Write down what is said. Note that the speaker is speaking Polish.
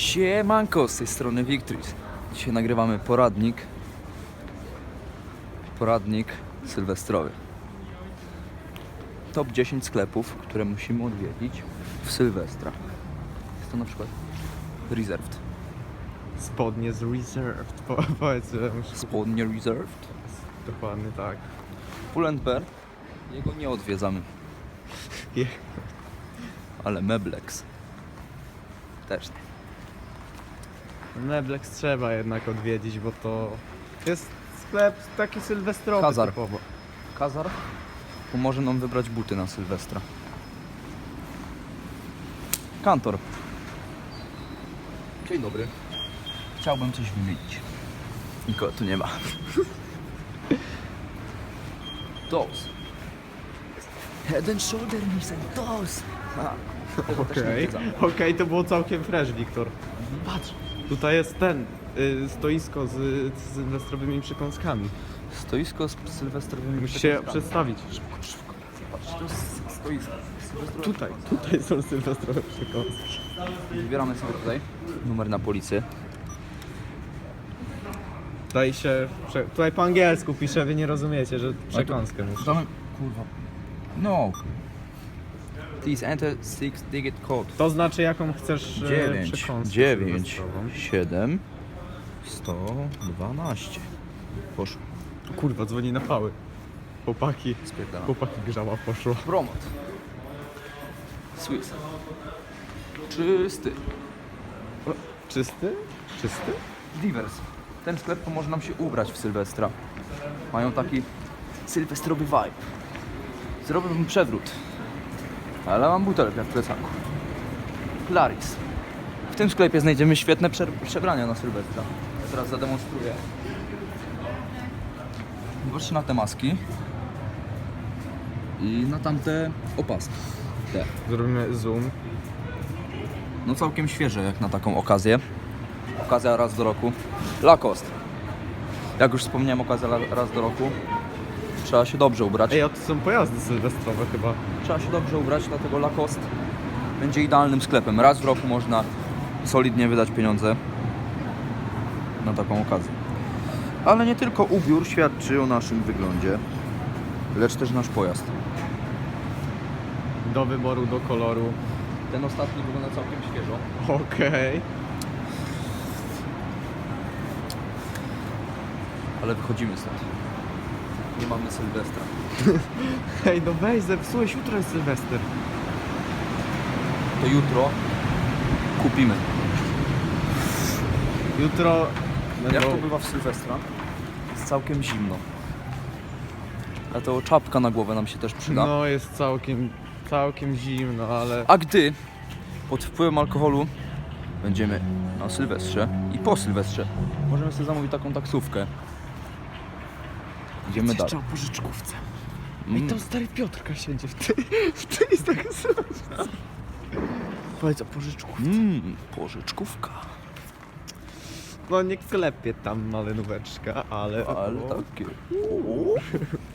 Siemanko, z tej strony Victris. Dzisiaj nagrywamy poradnik. Poradnik sylwestrowy. Top 10 sklepów, które musimy odwiedzić w Sylwestra. Jest to na przykład Reserved. Spodnie z Reserved. Po, powiedz, że muszę Spodnie Reserved. dokładnie tak. Pull&Bear. Jego nie odwiedzamy. Ale Meblex. Też nie. Meblex trzeba jednak odwiedzić, bo to jest sklep taki sylwestrowy Kazar. typowo. Kazar pomoże nam wybrać buty na Sylwestra. Kantor. Dzień dobry. Chciałbym coś wymienić. Nikogo tu nie ma. Dos. Head and shoulder. Ha, tego też nie Okej, okej, to było całkiem fresh, Wiktor. Patrz, tutaj jest ten, y, stoisko z, z sylwestrowymi przekąskami. Stoisko z sylwestrowymi Musisz się przekąskami. przedstawić. Patrz, to jest stoisko. Sylwestrowe Tutaj, tutaj są sylwestrowe przekąski. Wybieramy sobie tutaj numer na policję. Tutaj się, prze- tutaj po angielsku pisze, wy nie rozumiecie, że przekąskę muszę. Damy, kurwa. No. Please enter six digit code. To znaczy jaką chcesz e, 9, przekąskę 9, sylwestrową. 7, 112. Poszło. Kurwa, dzwoni na pały. Chłopaki, Spierdalam. chłopaki grzała poszło. Promot. Swiss. Czysty. Czysty? Czysty? Divers. Ten sklep pomoże nam się ubrać w Sylwestra. Mają taki sylwestrowy vibe. Zrobiłbym przewrót. Ale mam butelkę w plecaku. Claris. W tym sklepie znajdziemy świetne prze przebrania na Sylwestra. Ja teraz zademonstruję. Zobaczcie na te maski. I na tamte opaski. Te. Zrobimy zoom. No całkiem świeże jak na taką okazję. Okazja raz do roku. Lacoste. Jak już wspomniałem, okazja raz do roku. Trzeba się dobrze ubrać. Ej, a to są pojazdy sylwestrowe chyba. Trzeba się dobrze ubrać, dlatego Lacoste będzie idealnym sklepem. Raz w roku można solidnie wydać pieniądze na taką okazję. Ale nie tylko ubiór świadczy o naszym wyglądzie, lecz też nasz pojazd. Do wyboru, do koloru. Ten ostatni wygląda całkiem świeżo. Okej. Ale wychodzimy stąd. Nie mamy Sylwestra. Ej, no weź, zepsułeś, jutro jest Sylwester. To jutro kupimy. Jutro Jak to bywa w Sylwestra? Jest całkiem zimno. Dlatego czapka na głowę nam się też przyda. No, jest całkiem, całkiem zimno, ale... A gdy pod wpływem alkoholu będziemy na Sylwestrze i po Sylwestrze możemy sobie zamówić taką taksówkę. Idziemy dalej. o pożyczkówce. Mm. I tam stary Piotrka siedzi w tej... W tej jest taka Sylwestra. Powiedz o pożyczkówce. Mm, pożyczkówka. No nie klepie tam malenóweczka, ale... Ale o, takie.